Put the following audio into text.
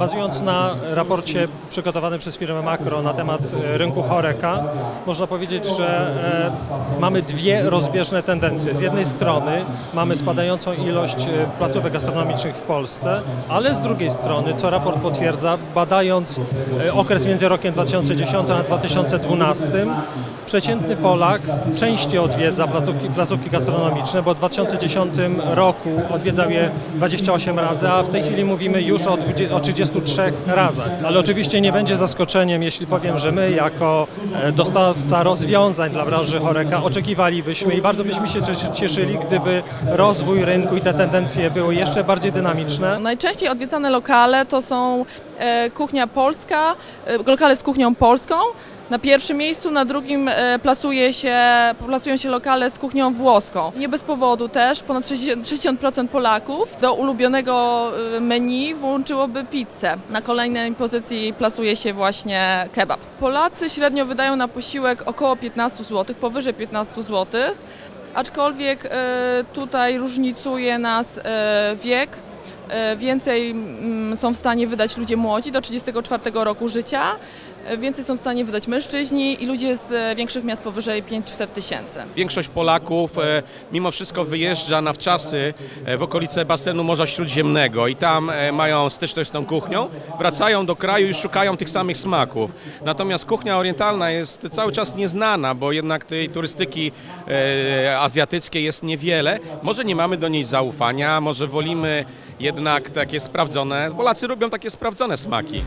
Bazując na raporcie przygotowanym przez firmę Makro na temat e, rynku choreka, można powiedzieć, że e, mamy dwie rozbieżne tendencje. Z jednej strony mamy spadającą ilość e, placówek gastronomicznych w Polsce, ale z drugiej strony, co raport potwierdza, badając okres między rokiem 2010 a 2012, przeciętny Polak częściej odwiedza placówki, placówki gastronomiczne, bo w 2010 roku odwiedzał je 28 razy, a w tej chwili mówimy już o, 20, o 33 razach. Ale oczywiście nie będzie zaskoczeniem, jeśli powiem, że my jako e, dostawca rozwiązań dla branży choreka oczekiwalibyśmy i bardzo byśmy się cies- cieszyli, gdyby rozwój rynku i te tendencje były jeszcze bardziej dynamiczne. Najczęściej odwiedzane lokale to są kuchnia polska, e, lokale z kuchnią polską. Na pierwszym miejscu, na drugim e, plasuje się, plasują się lokale z kuchnią włoską. Nie bez powodu też, ponad 60%, 60% Polaków do ulubionego e, menu włączyłoby pizzę. Na kolejnej pozycji plasuje się właśnie kebab. Polacy średnio wydają na posiłek około 15 zł, powyżej 15 zł. Aczkolwiek e, tutaj różnicuje nas e, wiek. E, Więcej mm, są w stanie wydać ludzie młodzi do 34 roku życia, więcej są w stanie wydać mężczyźni i ludzie z e, większych miast powyżej 500 tysięcy. Większość Polaków e, mimo wszystko wyjeżdża na wczasy e, w okolice basenu Morza Śródziemnego i tam mają styczność z tą kuchnią, wracają do kraju i szukają tych samych smaków. Natomiast kuchnia orientalna jest cały czas nieznana, bo jednak tej turystyki azjatyckiej jest niewiele. Może nie mamy do niej zaufania, może wolimy jednak takie sprawdzone. Polacy lubią takie sprawdzone smaki.